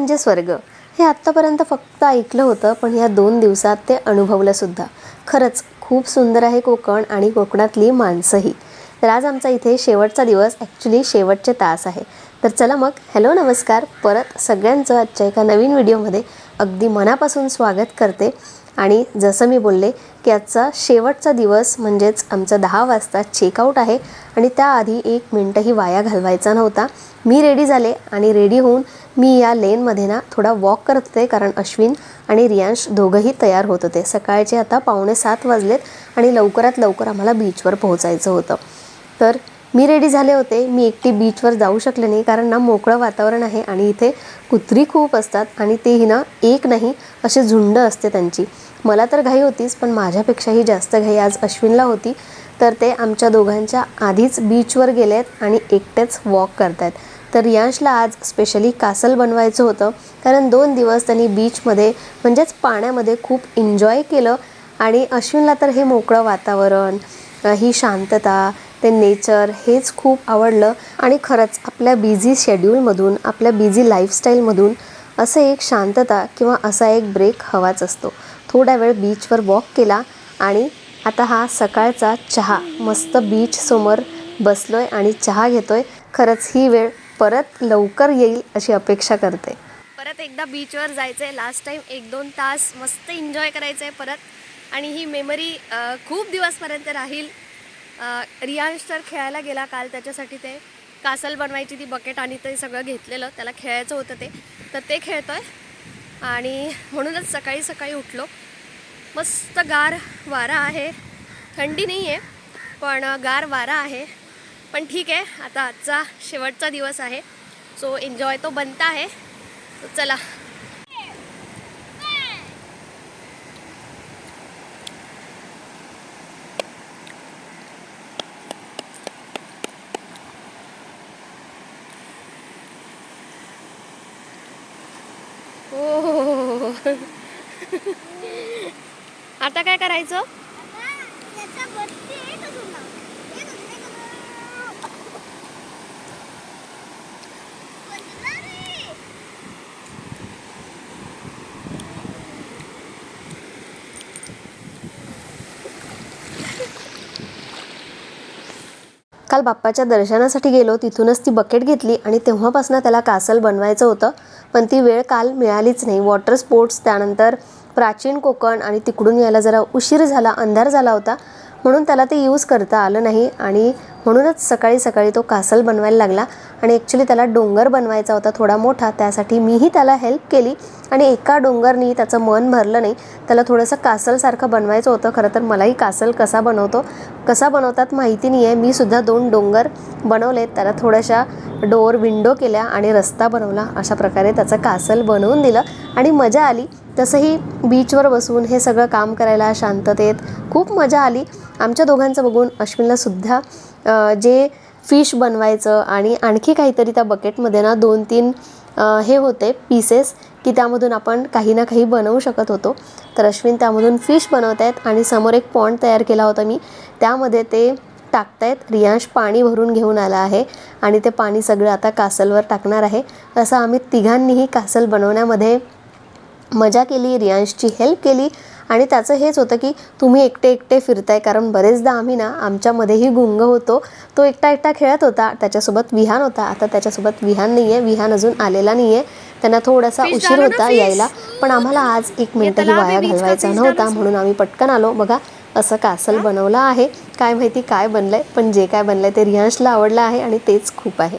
म्हणजे स्वर्ग. हे आत्तापर्यंत फक्त ऐकलं होतं पण या दोन दिवसात ते अनुभवलंसुद्धा खरंच खूप सुंदर आहे कोकण आणि कोकणातली माणसंही. तर आज आमचा इथे शेवटचा दिवस ॲक्च्युली शेवटचे तास आहे. तर चला मग हॅलो नमस्कार. परत सगळ्यांचं आजच्या एका नवीन व्हिडिओमध्ये अगदी मनापासून स्वागत करते. आणि जसं मी बोलले की आजचा शेवटचा दिवस म्हणजेच आमचा दहा वाजता चेकआउट आहे. आणि त्याआधी एक मिनटंही वाया घालवायचा नव्हता. मी रेडी झाले आणि रेडी होऊन मी या लेनमध्ये ना थोडा वॉक करत होते कारण अश्विन आणि रियांश दोघंही तयार होत होते. सकाळचे आता पावणे सात वाजलेत आणि लवकरात लवकर आम्हाला बीचवर पोहोचायचं होतं. तर मी रेडी झाले होते. मी एकटी बीचवर जाऊ शकले नाही कारण ना मोकळं वातावरण आहे आणि इथे कुत्री खूप असतात आणि तेही ना एक नाही असे झुंड असते त्यांची. मला तर घाई होतीच पण माझ्यापेक्षाही जास्त घाई आज अश्विनला होती. तर ते आमच्या दोघांच्या आधीच बीचवर गेले आहेत आणि एकटेच वॉक करतायत. तर रियांशला आज स्पेशली कासल बनवायचं होतं. कारण दोन दिवस त्यांनी बीचमध्ये म्हणजेच पाण्यामध्ये खूप एन्जॉय केलं. आणि अश्विनला तर हे मोकळं वातावरण ही शांतता ते नेचर हेच खूप आवडलं. आणि खरंच आपल्या बिझी शेड्यूलमधून आपल्या बिझी लाईफस्टाईलमधून असं एक शांतता किंवा असा एक ब्रेक हवाच असतो. थोडा वेळ बीचवर वॉक केला आणि आता हा सकाळचा चहा मस्त बीच समोर आहे आणि चहा घेतो आहे खरंच ही वेळ परत लवकर येईल अशी अपेक्षा करते. परत एकदा बीचवर जायचं आहे लास्ट टाईम एक दोन तास मस्त एन्जॉय करायचं आहे परत. आणि ही मेमरी खूप दिवसपर्यंत राहील. रियांश तर खेळायला गेला काल त्याच्यासाठी ते. कासल बनवायची ती बकेट आणि ते सगळं घेतलेलं. त्याला खेळायचं होतं ते. तर ते खेळतोय. आणि म्हणूनच सकाळी सकाळी उठलो. मस्त गार वारा आहे. थंडी नाही आहे पण गार वारा आहे. पण ठीक आहे आता आजचा शेवटचा दिवस आहे. सो एन्जॉय तो बनता आहे तो चला. Oh. आता काय करायचं? काल बाप्पाच्या दर्शनासाठी गेलो तिथूनच ती बकेट घेतली आणि तेव्हापासून त्याला कासल बनवायचं होतं. पण ती वेळ काल मिळालीच नाही. वॉटर स्पोर्ट्स त्यानंतर प्राचीन कोकण आणि तिकडून यायला जरा उशीर झाला अंधार झाला होता. म्हणून त्याला ते यूज करता आलं नाही आणि म्हणूनच सकाळी सकाळी तो कासल बनवायला लागला. आणि ॲक्च्युली त्याला डोंगर बनवायचा होता थोडा मोठा त्यासाठी मीही त्याला हेल्प केली. आणि एका डोंगरनी त्याचं मन भरलं नाही. त्याला थोडंसं कासलसारखं बनवायचं होतं. खरं तर मलाही कासल कसा बनवतो कसा बनवतात माहिती नाही आहे मी सुद्धा दोन डोंगर बनवले त्याला थोड्याशा डोअर विंडो केल्या आणि रस्ता बनवला. अशा प्रकारे त्याचं कासल बनवून दिलं. आणि मजा आली. तसंही बीचवर बसून हे सगळं काम करायला शांततेत खूप मजा आली. आमच्या दोघांचं बघून अश्विनला सुद्धा जे फिश बनवायचं आणि आणखी काहीतरी त्या बकेटमध्ये ना दोन तीन हे होते पीसेस की त्यामधून आपण काही ना काही बनवू शकत होतो. तर अश्विन त्यामधून फिश बनवत आहेत आणि समोर एक पॉन्ड तयार केला होता मी. त्यामध्ये ते टाकतायत. रियांश पाणी भरून घेऊन आला आहे आणि ते पाणी सगळं आता कासलवर टाकणार आहे. असं आम्ही तिघांनीही कासल बनवण्यामध्ये मजा केली रियांशची हेल्प केली आणि त्याचं हेच होतं की तुम्ही एकटे एकटे फिरताय. कारण बरेचदा आम्ही ना आमच्यामध्येही गुंग होतो. तो एकटा एकटा खेळत होता. त्याच्यासोबत विहान होता. आता त्याच्यासोबत विहान नाही आहे विहान अजून आलेला नाही आहे त्यांना थोडासा उशीर होता? यायला. पण आम्हाला आज एक मिनटही वाया आहे घालवायचा नव्हता? म्हणून आम्ही पटकन आलो. बघा असं कासल बनवलं आहे. काय माहिती काय बनलंय. पण जे काय बनलंय ते रियांशला आवडलं आहे आणि तेच खूप आहे.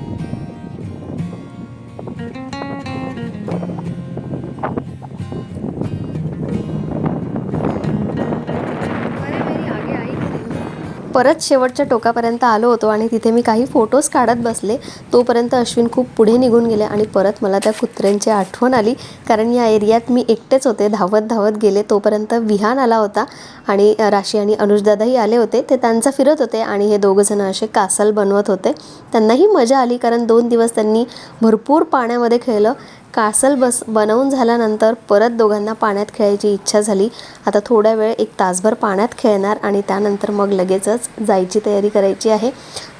परत शेवटच्या टोकापर्यंत आलो होतो आणि तिथे मी काही फोटोज काढत बसले. तोपर्यंत अश्विन खूप पुढे निघून गेले आणि परत मला त्या कुत्र्यांची आठवण आली. कारण या एरियात मी एकटेच होते धावत धावत गेले. तोपर्यंत विहान आला होता आणि राशी आणि अनुजदादाही आले होते. ते त्यांचं फिरत होते आणि हे दोघंजणं असे कासल बनवत होते. त्यांनाही मजा आली कारण दोन दिवस त्यांनी भरपूर पाण्यामध्ये खेळलं. कासल बस बनवून झाल्यानंतर परत दोघांना पाण्यात खेळायची इच्छा झाली. आता थोड्या वेळ एक तासभर पाण्यात खेळणार आणि त्यानंतर मग लगेचच जायची तयारी करायची आहे.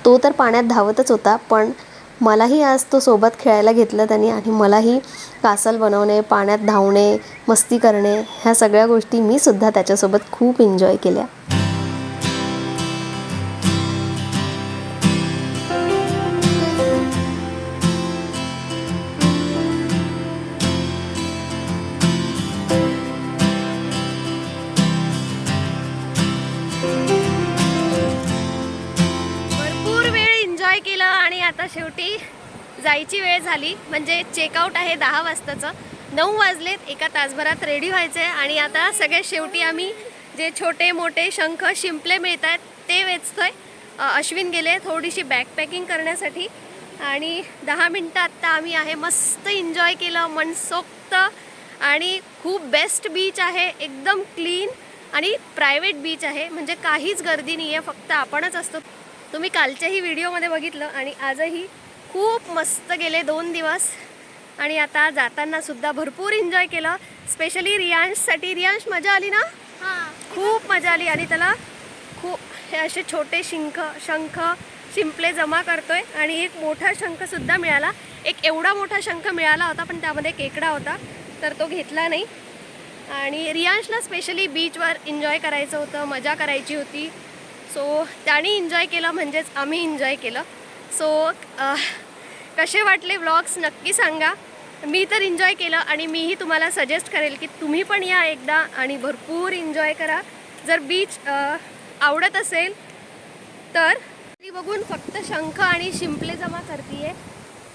तो तर पाण्यात धावतच होता पण मलाही आज तो सोबत खेळायला घेतलं त्यांनी आणि मलाही कासल बनवणे पाण्यात धावणे मस्ती करणे ह्या सगळ्या गोष्टी मी सुद्धा त्याच्यासोबत खूप एन्जॉय केल्या. जायची वेळ झाली. म्हणजे चेकआउट आहे दहा वाजताचं. नऊ वाजलेत एका तासभरात रेडी व्हायचं आहे आणि आता सगळ्यात शेवटी आम्ही जे छोटे मोठे शंख शिंपले मिळत आहेत ते वेचतोय. अश्विन गेले थोडीशी बॅकपॅकिंग करण्यासाठी. आणि दहा मिनटं आत्ता आम्ही आहे मस्त एन्जॉय केलं मनसोक्त. आणि खूप बेस्ट बीच आहे एकदम क्लीन आणि प्रायव्हेट बीच आहे. म्हणजे काहीच गर्दी नाही आहे फक्त आपणच असतो. तुम्ही कालच्याही व्हिडिओमध्ये बघितलं आणि आजही खूप मस्त गेले दोन दिवस. आणि आता जाताना सुद्धा भरपूर एन्जॉय केलं. स्पेशली रियांशसाठी. रियांश मजा आली ना? खूप मजा आली. आणि त्याला खूप हे असे छोटे शिंख शंख शिंपले जमा करतोय. आणि एक मोठा शंख सुद्धा मिळाला. एक एवढा मोठा शंख मिळाला होता पण त्यामध्ये केकडा होता. तर तो घेतला नाही. आणि रियांशला स्पेशली बीचवर एन्जॉय करायचं होतं. मजा करायची होती. सो त्याने एन्जॉय केलं म्हणजेच आम्ही एन्जॉय केलं. सो कसे वाटले व्लॉग्स नक्की सांगा. मी तर एन्जॉय केलं आणि मीही तुम्हाला सजेस्ट करेल की तुम्ही पण या एकदा आणि भरपूर एन्जॉय करा. जर बीच आवडत असेल तर ती बघून फक्त शंख आणि शिंपले जमा करते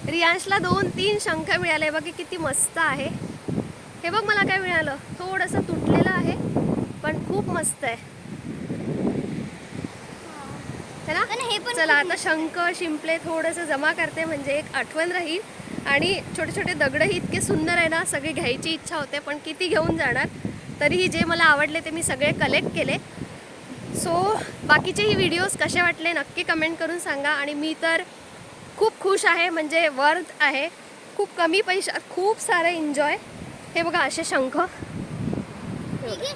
रियांशला दोन तीन शंख मिळाले. बघ किती मस्त आहे. हे बघ मला काय मिळालं. थोडंसं तुटलेलं आहे पण खूप मस्त आहे. है पण हे पण चला आता शंख शिंपले थोडंसं जमा करते म्हणजे एक आठवण राहील. आणि छोटे छोटे दगडही इतके सुंदर आहे ना सगळे घ्यायची इच्छा होते पण किती घेऊन जाणार? तरीही जे मला आवडले ते मी सगळे कलेक्ट केले. सो बाकीचेही व्हिडिओज कसे वाटले नक्की कमेंट करून सांगा. आणि मी तर खूप खुश आहे म्हणजे वर्थ आहे. खूप कमी पैशात खूप सारं एन्जॉय हे बघा असे शंख. हे.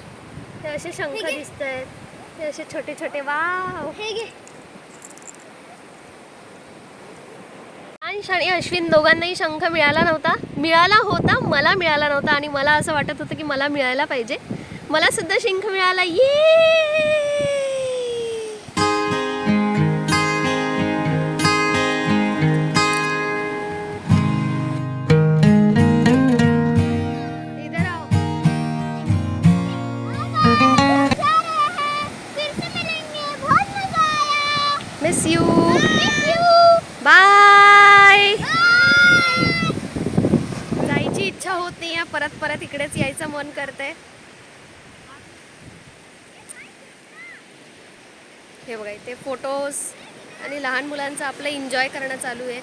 हे असे शंख दिसत आहेत हे असे छोटे छोटे वाव हे घे. अंश आणि अश्विन दोघांनाही शंख मिळाला नव्हता. मिळाला होता मला मिळाला नव्हता. आणि मला असं वाटत होतं की मला मिळायला पाहिजे. मला सुद्धा शंख मिळाला. ये! इधर आओ जा रहे हैं फिर से मिलेंगे बहुत मजा आया miss you miss you bye bye जायची इच्छा होत नाही आहे. परत परत इकडेच यायचं मन करतंय. हे बघा इथे फोटोज आणि लहान मुलांचं आपलं एन्जॉय करणं चालू आहे.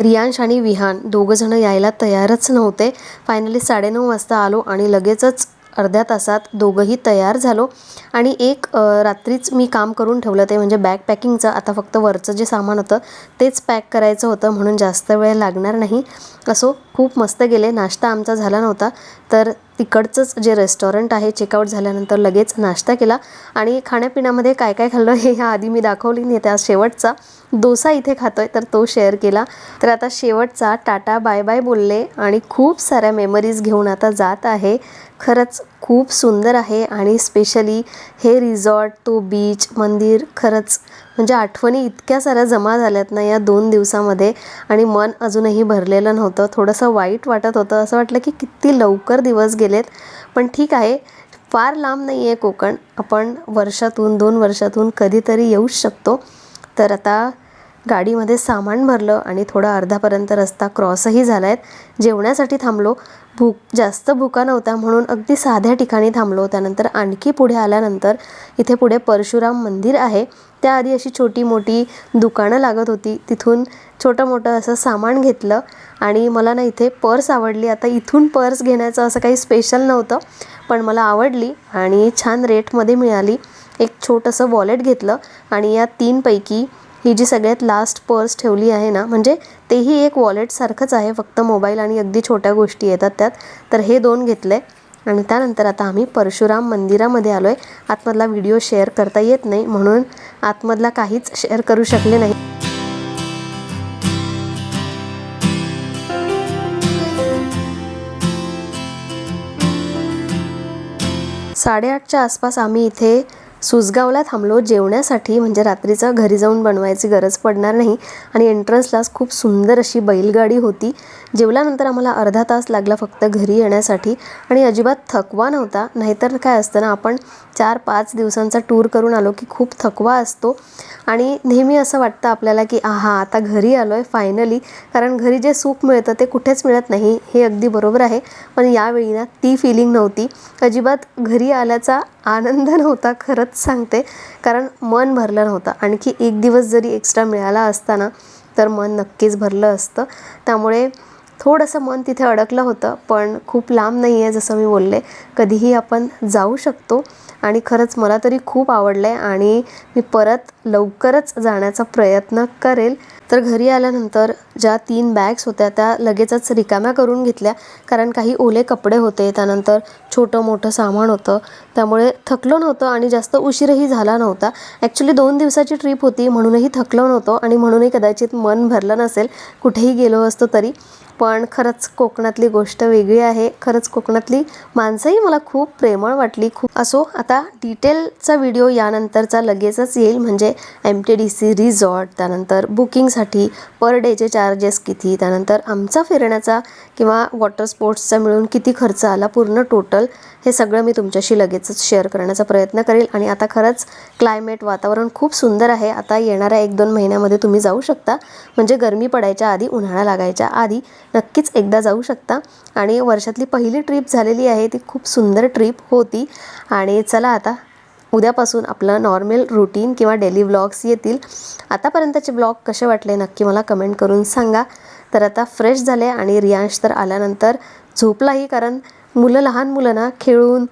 रियांश आणि विहान दोघंजणं यायला तयारच नव्हते. फायनली साडेनऊ वाजता आलो आणि लगेचच अर्ध्या तासात दोघंही तयार झालो. आणि एक रात्रीच मी काम करून ठेवलं ते म्हणजे बॅग पॅकिंगचं आता फक्त वरचं जे सामान होतं तेच पॅक करायचं होतं म्हणून जास्त वेळ लागणार नाही. असो खूप मस्त गेले. नाश्ता आमचा झाला नव्हता. तर तिकडचंच जे रेस्टॉरंट आहे चेकआउट झाल्यानंतर लगेच नाश्ता केला. आणि खाण्यापिण्यामध्ये काय काय खाल्लं हे ह्या आधी मी दाखवली नाही. त्या शेवटचा. डोसा इथे खातोय तर तो शेअर केला. तर आता शेवटचा टाटा बाय बाय बोलले. आणि खूप साऱ्या मेमरीज घेऊन आता जात आहे. खरंच खूप सुंदर आहे. आणि स्पेशली हे रिझॉर्ट तो बीच मंदिर खरंच म्हणजे आठवणी इतक्या साऱ्या जमा झाल्यात ना या दोन दिवसामध्ये. आणि मन अजूनही भरलेलं नव्हतं. थोडंसं वाईट वाटत होतं. असं वाटलं की किती लवकर दिवस गेलेत. पण ठीक आहे. फार लांब नाही आहे कोकण. आपण वर्षातून दोन वर्षातून कधीतरी येऊच शकतो. तर आता गाडीमध्ये सामान भरलं आणि थोडा अर्धापर्यंत रस्ता क्रॉसही झाला आहे जेवण्यासाठी थांबलो. भूक जास्त भुका नव्हता म्हणून अगदी साध्या ठिकाणी थांबलो. त्यानंतर आणखी पुढे आल्यानंतर इथे पुढे परशुराम मंदिर आहे. त्याआधी अशी छोटी मोठी दुकानं लागत होती. तिथून छोटं मोठं असं सामान घेतलं आणि मला ना इथे पर्स आवडली. आता इथून पर्स घेण्याचं असं काही स्पेशल नव्हतं पण मला आवडली आणि छान रेटमध्ये मिळाली. एक छोटंसं वॉलेट घेतलं आणि या तीनपैकी ही जी सगळ्यात लास्ट पर्स ठेवली आहे ना म्हणजे तेही एक वॉलेटसारखंच आहे फक्त मोबाईल आणि अगदी छोट्या गोष्टी येतात त्यात. तर हे दोन घेतले आणि त्यानंतर आता आम्ही परशुराम मंदिरामध्ये आलो आहे आतमधला व्हिडिओ शेअर करता येत नाही म्हणून आतमधला काहीच शेअर करू शकले नाही. साडेआठच्या आसपास आम्ही इथे सुसगावला थांबलो. जेवण्यासाठी म्हणजे रात्रीचं घरी जाऊन बनवायची गरज पडणार नाही आणि एंट्रन्सलाच खूप सुंदर अशी बैलगाडी होती. जेवल्यानंतर आम्हाला अर्धा तास लागला फक्त घरी येण्यासाठी आणि अजिबात थकवा नव्हता. नाहीतर काय असतं ना आपण चार पाच दिवसांचा टूर करून आलो की खूप थकवा असतो. आणि नेहमी असं वाटतं आपल्याला की आहा आता घरी आलो आहे फायनली कारण घरी जे सुख मिळतं ते कुठेच मिळत नाही हे अगदी बरोबर आहे. पण यावेळी ना ती फिलिंग नव्हती. अजिबात घरी आल्याचा आनंद नव्हता खरंच सांगते. कारण मन भरलं नव्हतं. आणखी एक दिवस जरी एक्स्ट्रा मिळाला असताना तर मन नक्कीच भरलं असतं. त्यामुळे थोडंसं मन तिथे अडकलं होतं पण खूप लांब नाही आहे जसं मी बोलले. कधीही आपण जाऊ शकतो आणि खरंच मला तरी खूप आवडलं आहे आणि मी परत लवकरच जाण्याचा प्रयत्न करेल. तर घरी आल्यानंतर ज्या तीन बॅग्स होत्या त्या लगेचच रिकाम्या करून घेतल्या. कारण काही ओले कपडे होते त्यानंतर छोटं मोठं सामान होतं. त्यामुळे थकलो नव्हतं आणि जास्त उशीरही झाला नव्हता. ॲक्च्युली दोन दिवसाची ट्रीप होती म्हणूनही थकलो नव्हतो आणि म्हणूनही कदाचित मन भरलं नसेल कुठेही गेलो असतो तरी. पण खरंच कोकणातली गोष्ट वेगळी आहे. खरंच कोकणातली माणसंही मला खूप प्रेमळ वाटली. खूप असो आता डिटेलचा व्हिडिओ यानंतरचा लगेचच येईल. म्हणजे M T D C resort त्यानंतर बुकिंगसाठी पर डेचे चार्जेस किती त्यानंतर आमचा फिरण्याचा किंवा वॉटर स्पोर्ट्सचा मिळून किती खर्च आला पूर्ण टोटल हे सगळं मी तुमच्याशी लगेचच शेअर करण्याचा प्रयत्न करेल. आणि आता खरंच क्लायमेट वातावरण खूप सुंदर आहे. आता येणाऱ्या एक दोन महिन्यामध्ये तुम्ही जाऊ शकता. म्हणजे गरमी पडायच्या आधी उन्हाळा लागायच्या आधी नक्कीच एकदा जाऊ शकता. आणि वर्षातली पहिली ट्रिप झालेली आहे ती खूप सुंदर ट्रिप होती. आणि चला आता उद्यापासून आपलं नॉर्मल रुटीन किंवा डेली व्लॉग्स येतील. आतापर्यंतचे ब्लॉग कसे वाटले नक्की मला कमेंट करून सांगा. तर आता फ्रेश झाले आणि रियांश तर आल्यानंतर झोपलाही कारण मुलं लहान मुलं ना खेळून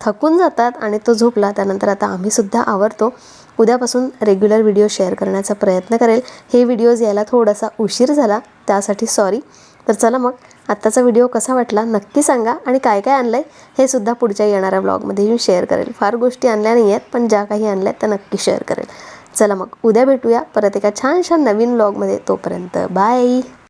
थकून जातात आणि तो झोपला. त्यानंतर आता आम्हीसुद्धा आवरतो. उद्यापासून रेग्युलर व्हिडिओ शेअर करण्याचा प्रयत्न करेल. हे व्हिडिओज यायला थोडासा उशीर झाला त्यासाठी सॉरी तर चला मग आत्ताचा व्हिडिओ कसा वाटला नक्की सांगा आणि काय काय आणलं आहे हे सुद्धा पुढच्या येणाऱ्या ब्लॉगमध्ये मी शेअर करेल. फार गोष्टी आणल्या नाही आहेत पण ज्या काही आणल्या आहेत त्या नक्की शेअर करेल. चला मग उद्या भेटूया. परत एका छानशा नवीन ब्लॉगमध्ये तोपर्यंत बाय